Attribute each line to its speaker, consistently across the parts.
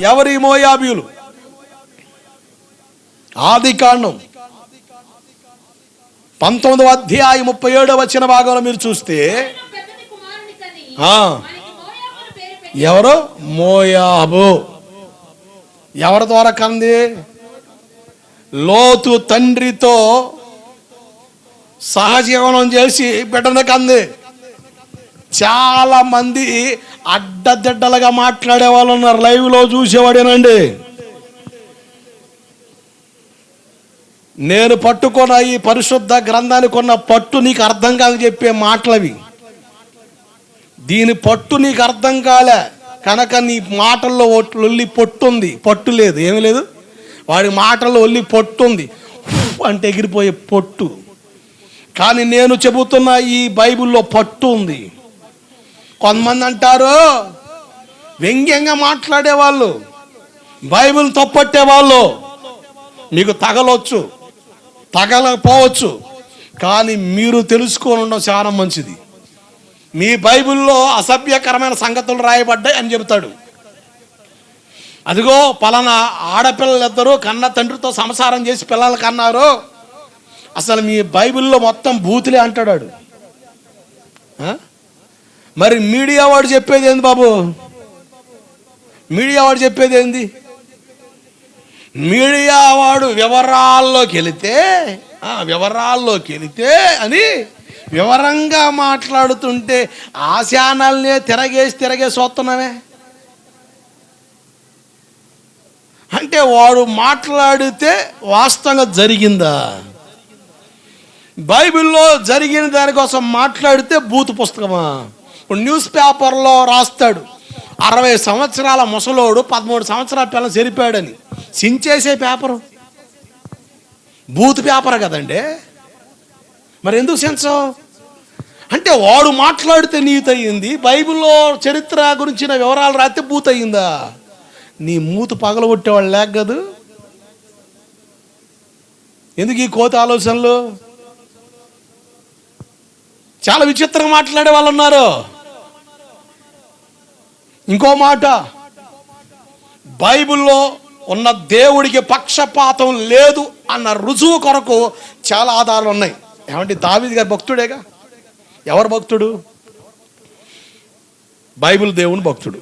Speaker 1: ఎవరి మోయాబీయులు? ఆది కాండం. పంతొమ్మిదవ అధ్యాయం ముప్పై ఏడవ వచ్చిన భాగంలో మీరు చూస్తే ఆ, ఎవరు? మోయాబు. ఎవరి ద్వారా కంది? లోతు తండ్రితో సహజీవనం చేసి బిడ్డను కంది. చాలా మంది అడ్డదిడ్డలుగా మాట్లాడే వాళ్ళు ఉన్నారు. లైవ్లో చూసేవాడేనండి. నేను పట్టుకున్న ఈ పరిశుద్ధ గ్రంథానికి ఉన్న పట్టు నీకు అర్థం కాదు చెప్పే మాటలవి. దీని పట్టు నీకు అర్థం కాలే. కనుక నీ మాటల్లో ఒల్లి పొట్టు ఉంది. పట్టు లేదు. ఏమీ లేదు. వాడి మాటల్లో ఒల్లి పొట్టు ఉంది. అంటే ఎగిరిపోయే పొట్టు. కానీ నేను చెబుతున్న ఈ బైబిల్లో పట్టు ఉంది. కొంతమంది అంటారు వ్యంగ్యంగా మాట్లాడేవాళ్ళు బైబిల్ తప్పట్టే వాళ్ళు. మీకు తగలొచ్చు తగలకపోవచ్చు కానీ మీరు తెలుసుకొని ఉండడం చాలా మంచిది. మీ బైబిల్లో అసభ్యకరమైన సంగతులు రాయబడ్డాయి అని చెబుతాడు. అదిగో పలానా ఆడపిల్లలు ఇద్దరు కన్న తండ్రితో సంసారం చేసి పిల్లలు కన్నారు. అసలు మీ బైబిల్లో మొత్తం బూతులే అంటాడు మరి మీడియా వాడు చెప్పేది ఏంది బాబు? మీడియా వాడు చెప్పేది ఏంది? మీడియా వాడు వివరాల్లోకి వెళితే వివరాల్లోకి వెళితే అని వివరంగా మాట్లాడుతుంటే ఆ ఛానల్నే తిరగేసి తిరగేసి వస్తున్నామే అంటే వాడు మాట్లాడితే వాస్తవంగా జరిగిందా? బైబిల్లో జరిగిన దానికోసం మాట్లాడితే బూతు పుస్తకమా? ఇప్పుడు న్యూస్ పేపర్లో రాస్తాడు. అరవై సంవత్సరాల ముసలోడు పదమూడు సంవత్సరాల పిల్లలు చెరిపాడని సించేసే పేపరు. బూత్ పేపర్ కదండి. మరి ఎందుకు సెన్సో అంటే వాడు మాట్లాడితే నీతి అయ్యింది బైబిల్లో చరిత్ర గురించిన వివరాలు రాస్తే బూత్ అయ్యిందా నీ మూత పగలగొట్టేవాళ్ళు లేక కదూ. ఎందుకు ఈ కోత ఆలోచనలు? చాలా విచిత్రంగా మాట్లాడే వాళ్ళు ఉన్నారు ఇంకో మాట. బైబిల్లో ఉన్న దేవుడికి పక్షపాతం లేదు అన్న రుజువు కొరకు చాలా ఆధారాలు ఉన్నాయి. ఏమంటే దావిది గారి భక్తుడేగా? ఎవరు భక్తుడు? బైబిల్ దేవుని భక్తుడు.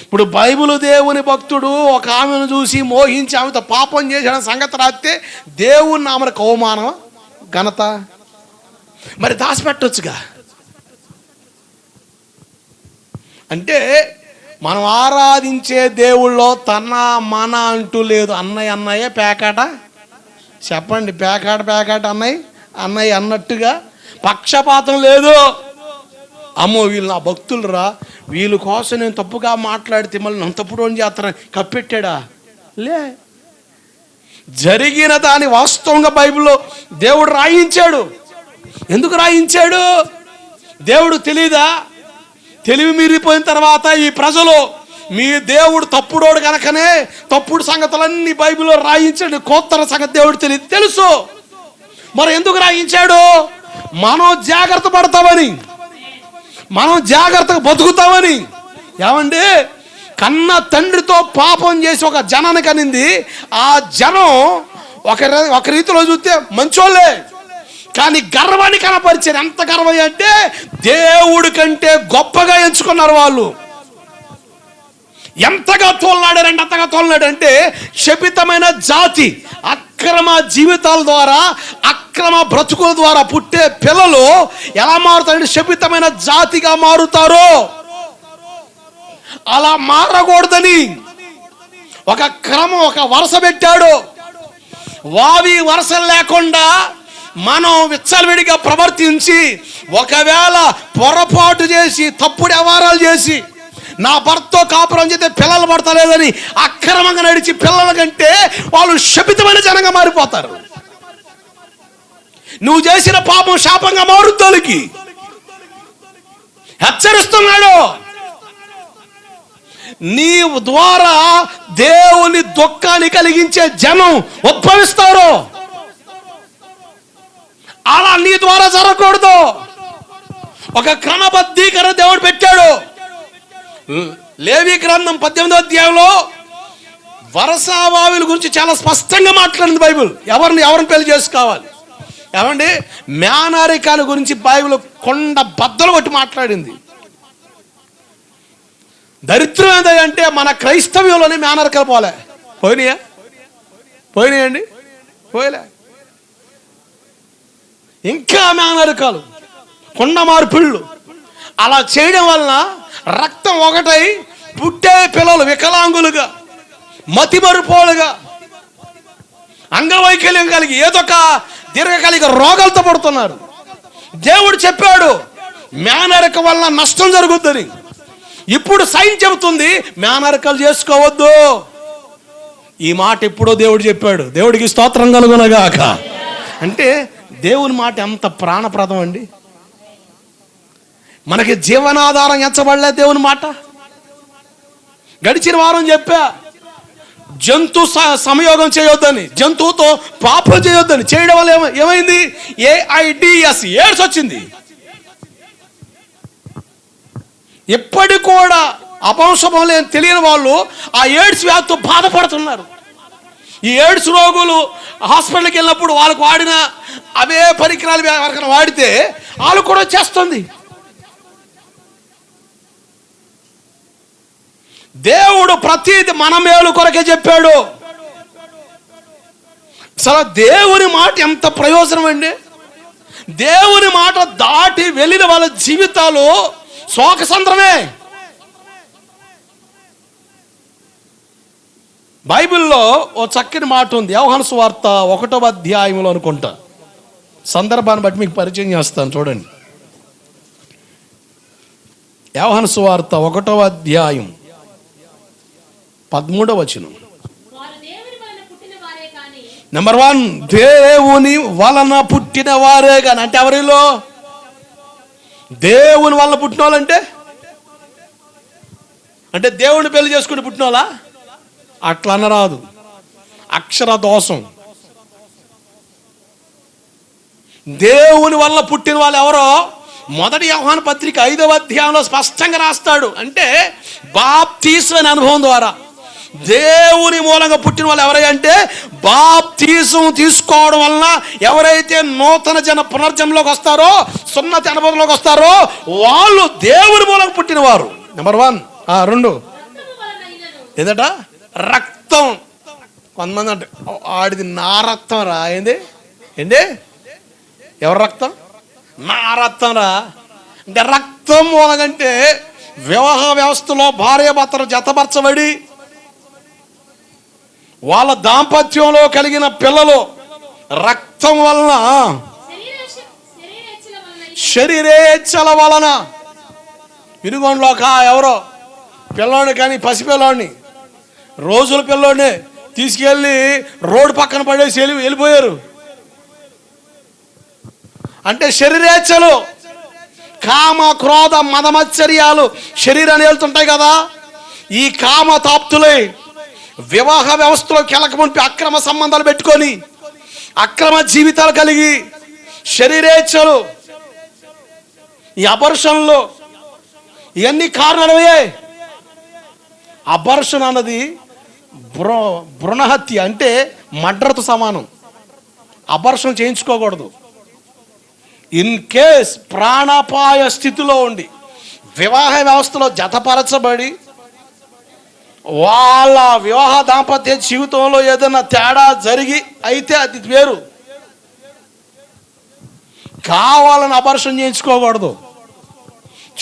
Speaker 1: ఇప్పుడు బైబిల్ దేవుని భక్తుడు ఒక ఆమెను చూసి మోహించి ఆమెతో పాపం చేసిన సంగతి రాస్తే దేవుని ఆమెకు అవమానం ఘనత? మరి దాచిపెట్టొచ్చుగా? అంటే మనం ఆరాధించే దేవుళ్ళో తన మన అంటూ లేదు. అన్నయ్య అన్నయ్య పేకాట? చెప్పండి పేకాట పేకాట అన్నయ్య? అన్నయ్య అన్నట్టుగా? పక్షపాతం లేదు. అమ్మో వీళ్ళు నా భక్తులు రా వీళ్ళ కోసం నేను తప్పుగా మాట్లాడితే మళ్ళీ నన్ను తప్పుడు చేస్తారా? కప్పెట్టాడా? లే. జరిగిన దాని వాస్తవంగా బైబిల్లో దేవుడు రాయించాడు. ఎందుకు రాయించాడు? దేవుడు తెలీదా? తెలివి మీరిపోయిన తర్వాత ఈ ప్రజలు మీ దేవుడు తప్పుడోడు కనుకనే తప్పుడు సంగతులన్నీ బైబిల్లో రాయించాడు. కోత్తర సంగతి దేవుడు తెలియదు. తెలుసు. మరి ఎందుకు రాయించాడు? మనం జాగ్రత్త పడతామని. మనం జాగ్రత్తగా బతుకుతామని. ఏమండి? కన్న తండ్రితో పాపం చేసి ఒక జనానికి అనింది. ఆ జనం ఒక ఒక రీతిలో చూస్తే మంచోళ్ళే. కానీ గర్వాన్ని కనపరిచారు ఎంత గర్వం అంటే దేవుడి కంటే గొప్పగా ఎంచుకున్నారు వాళ్ళు. ఎంతగా తోలనాడారంటే అంతగా తోలనాడంటే శపితమైన జాతి అక్రమ జీవితాల ద్వారా అక్రమ బ్రతుకుల ద్వారా పుట్టే పిల్లలు ఎలా మారుతారంటే శపితమైన జాతిగా మారుతారు. అలా మారకూడదని ఒక క్రమం ఒక వరుస పెట్టాడు. వావి వరుసలు లేకుండా మనం విచ్చలవిడిగా ప్రవర్తించి ఒకవేళ పొరపాటు చేసి తప్పుడు వ్యవహారాలు చేసి నా భర్తతో కాపురం చేస్తే పిల్లలు పడతలేదని అక్రమంగా నడిచి పిల్లల కంటే వాళ్ళు శపితమైన జనంగా మారిపోతారు. నువ్వు చేసిన పాపం శాపంగా మారుద్దోలికి. హెచ్చరిస్తున్నాడు. నీ ద్వారా దేవుని దుఃఖాన్ని కలిగించే జనం ఉద్భవిస్తారు. అలా నీ ద్వారా జరగకూడదు. ఒక క్రమబద్ధీకరణ దేవుడు పెట్టాడు. లేవి గ్రంథం పద్దెనిమిదో అధ్యాయంలో వరసావావిల గురించి చాలా స్పష్టంగా మాట్లాడింది బైబిల్. ఎవరిని ఎవరిని పెళ్ళి చేసుకోవాలి? ఏమండి? మేనరికాల గురించి బైబిల్ కొండ బద్దలు కొట్టి మాట్లాడింది. దరిద్రం ఏంటంటే మన క్రైస్తవ్యంలోనే మేనరికలు పోలే. పోయినాయా? పోయినాయండి? పోయలే. ఇంకా మేనరికాలు కొండ మార్పిళ్ళు. అలా చేయడం వలన రక్తం ఒకటై పుట్టే పిల్లలు వికలాంగులుగా మతిమరుపోలుగా అంగవైకల్యం కలిగి ఏదొక దీర్ఘకాలిక రోగాలతో పడుతున్నారు. దేవుడు చెప్పాడు మేనరిక వలన నష్టం జరుగుద్దని. ఇప్పుడు సైన్ చెబుతుంది మేనరికలు చేసుకోవద్దు. ఈ మాట ఎప్పుడో దేవుడు చెప్పాడు. దేవుడికి స్తోత్రం కలుగునగాక. అంటే దేవుని మాట ఎంత ప్రాణప్రదం అండి? మనకి జీవనాధారం ఎంచబడలే దేవుని మాట. గడిచిన వారం చెప్పా జంతు స- సంయోగం చేయొద్దని జంతువుతో పాపం చేయొద్దని చేయడం వల్ల ఏమైంది? ఏఐడిఎస్ ఎయిడ్స్ వచ్చింది. ఇప్పటికి కూడా అపంశమం లేని తెలియని వాళ్ళు ఆ ఎయిడ్స్ వ్యాధితో బాధపడుతున్నారు. ఈ ఎయిడ్స్ రోగులు హాస్పిటల్కి వెళ్ళినప్పుడు వాళ్ళకు వాడిన అవే పరికరాలు ఎవరికైనా వాడితే వాళ్ళు కూడా వచ్చేస్తుంది. దేవుడు ప్రతిది మన మేలు కొరకే చెప్పాడు. అసలు దేవుని మాట ఎంత ప్రయోజనం అండి? దేవుని మాట దాటి వెళ్ళిన వాళ్ళ జీవితాలు శోకసంద్రమే. బైబిల్లో ఓ చక్కని మాట ఉంది. వ్యవహాన వార్త ఒకటో అధ్యాయంలో అనుకుంటా. సందర్భాన్ని బట్టి మీకు పరిచయం చేస్తాను చూడండి. వ్యవహాన సువార్త ఒకటో అధ్యాయం పదమూడవ వచనం. నెంబర్ వన్ దేవుని వలన పుట్టిన వారే కానీ అంటే ఎవరిలో? దేవుని వలన పుట్టిన వాళ్ళంటే అంటే? దేవుని పెళ్ళి చేసుకుని పుట్టిన వాళ్ళా? అట్లా అనరాదు. అక్షర దోషం. దేవుని వల్ల పుట్టిన వాళ్ళు ఎవరో? మొదటి వ్యవహాన పత్రిక ఐదవ అధ్యాయంలో స్పష్టంగా రాస్తాడు. అంటే బాప్తీసం అనే అనుభవం ద్వారా. దేవుని మూలంగా పుట్టిన వాళ్ళు ఎవరంటే బాప్తీసం తీసుకోవడం వలన ఎవరైతే నూతన జన పునర్జన్మలోకి వస్తారో సున్నతి అనుభవంలోకి వస్తారో వాళ్ళు దేవుని మూలంగా పుట్టినవారు. నెంబర్ వన్ రెండు.
Speaker 2: రక్తము
Speaker 1: ఏదట? రక్తం. కొంతమంది అంటే ఆడిది నా రక్తం రా. ఏంది? ఏంది? ఎవరి రక్తం? నా రక్తంరా. అంటే రక్తం మూలకంటే వివాహ వ్యవస్థలో భార్య భర్తలు జతపరచబడి వాళ్ళ దాంపత్యంలో కలిగిన పిల్లలు రక్తం వలన
Speaker 2: శరీరేచ్ఛల వలన. అయినను
Speaker 1: ఒక ఎవరో? పిల్లోడిని కానీ పసిపిల్లోడిని. రోజుల పిల్లోడిని తీసుకెళ్ళి రోడ్డు పక్కన పడేసి వెళ్ళి వెళ్ళిపోయారు. అంటే శరీరేచ్ఛలు కామ క్రోధ మదమచ్చర్యాలు శరీరాన్ని వెళ్తుంటాయి కదా. ఈ కామ తాప్తులై వివాహ వ్యవస్థలో కెలకముంపి అక్రమ సంబంధాలు పెట్టుకొని అక్రమ జీవితాలు కలిగి శరీరేచ్ఛలు ఈ అపర్షన్లో ఇవన్నీ కారణమయ్యే అబర్షన్ అన్నది భ్రూ భ్రూణహత్య అంటే మడ్రతో సమానం. అబర్షణ చేయించుకోకూడదు. ఇన్ కేస్ ప్రాణాపాయ స్థితిలో ఉండి వివాహ వ్యవస్థలో జతపరచబడి వాళ్ళ వివాహ దాంపత్య జీవితంలో ఏదైనా తేడా జరిగి అయితే అది వేరు. కావాలని అపర్షణ చేయించుకోకూడదు.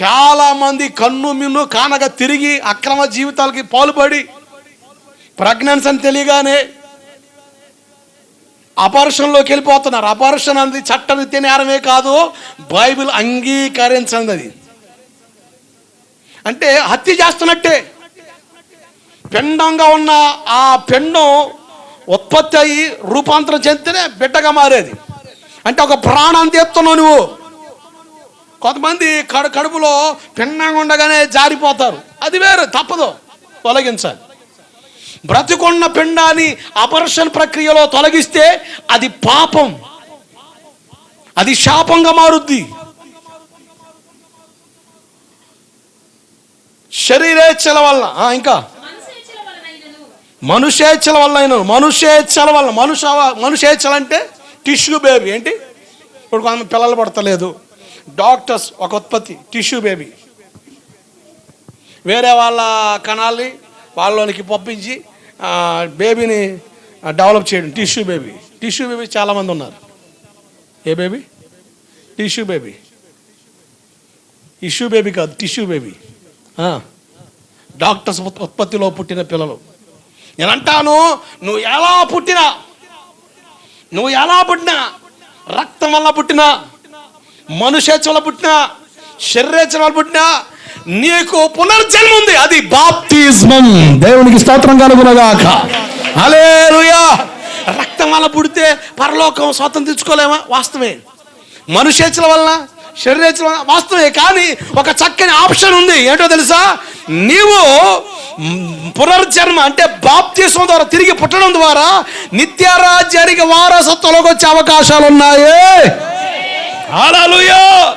Speaker 1: చాలామంది కన్ను మిన్ను కానగా తిరిగి అక్రమ జీవితాలకి పాల్పడి ప్రెగ్నెన్సీ అని తెలియగానే అపార్షన్లోకి వెళ్ళిపోతున్నారు. అపార్షన్ అనేది చట్టరీత్య నేరమే కాదు బైబిల్ అంగీకరించింది అది. అంటే హత్య చేస్తున్నట్టే. పిండంగా ఉన్న ఆ పెండం ఉత్పత్తి అయ్యి రూపాంతరం చెందితేనే బిడ్డగా మారేది. అంటే ఒక ప్రాణం తీస్తున్నావు నువ్వు. కొంతమంది కడు కడుపులో పిండంగా ఉండగానే జారిపోతారు. అది వేరు తప్పదు. తొలగించాలి. బ్రతికున్న పిండాన్ని అపర్షన్ ప్రక్రియలో తొలగిస్తే అది పాపం. అది శాపంగా మారుద్ది. శరీరేచ్ఛల వల్ల ఇంకా? మనుషేచ్ఛల వల్ల అయిన మనుషేచ్ఛల వల్ల మనుష మనుషేచ్ఛలు అంటే టిష్యూ బేబీ ఏంటి? ఇప్పుడు కొంతమంది పిల్లలు పడతలేదు. డాక్టర్స్ ఒక ఉత్పత్తి టిష్యూ బేబీ. వేరే వాళ్ళ కణాలని వాళ్ళలోనికి పంపించి బేబీని డెవలప్ చేయడం. టిష్యూ బేబీ టిష్యూ బేబీ చాలామంది ఉన్నారు. ఏ baby tissue baby issue baby కాదు టిష్యూ బేబీ డాక్టర్స్ ఉత్- ఉత్పత్తిలో పుట్టిన పిల్లలు. నేను అంటాను నువ్వు ఎలా పుట్టినా నువ్వు ఎలా పుట్టినా రక్తం వల్ల పుట్టినా మనుషేచ్చ వల్ల పుట్టినా శరీరేచ్ఛ వల్ల పుట్టినా నీకు పునర్జన్మ ఉంది అది బాప్తిజమం. దేవునికి స్తోత్రం కలుగునగాక. హల్లెలూయా. రక్తం వల్ల పుడితే పరలోకం స్వాతం తెచ్చుకోలేమా? వాస్తవమే. మనుషేచ్ఛల వలన శరీరేచ్ఛల వలన వాస్తవమే కానీ ఒక చక్కని ఆప్షన్ ఉంది. ఏంటో తెలుసా? నీవు పునర్జన్మ అంటే బాప్తిస్వం ద్వారా తిరిగి పుట్టడం ద్వారా నిత్యరాజ్యానికి వారసత్వంలోకి వచ్చే అవకాశాలు ఉన్నాయి హల్లెలూయా.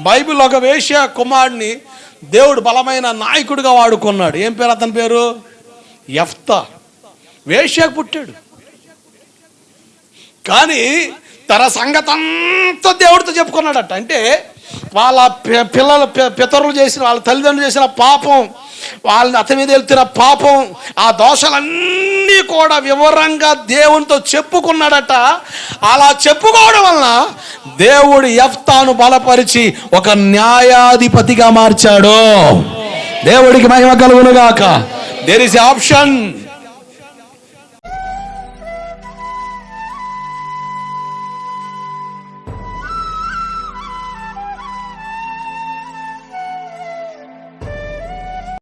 Speaker 1: బైబిల్ ఒక వేశ్య కుమారుడిని దేవుడు బలమైన నాయకుడిగా వాడుకున్నాడు. ఏం పేరు అతని పేరు? ఎఫ్త వేశ్యకు పుట్టాడు. కానీ తన సంగతంతా దేవుడితో చెప్పుకున్నాడట. అంటే వాళ్ళ పిల్లలు పిల్లల పితరులు చేసిన వాళ్ళ తల్లిదండ్రులు చేసిన పాపం వాళ్ళని అతని మీద వెళ్తున్న పాపం ఆ దోషాలన్నీ కూడా వివరంగా దేవునితో చెప్పుకున్నాడట. అలా చెప్పుకోవడం వలన దేవుడు ఎఫ్తాను బలపరిచి ఒక న్యాయాధిపతిగా మార్చాడు. దేవుడికి మహిమ కలుగునుగాక. There is option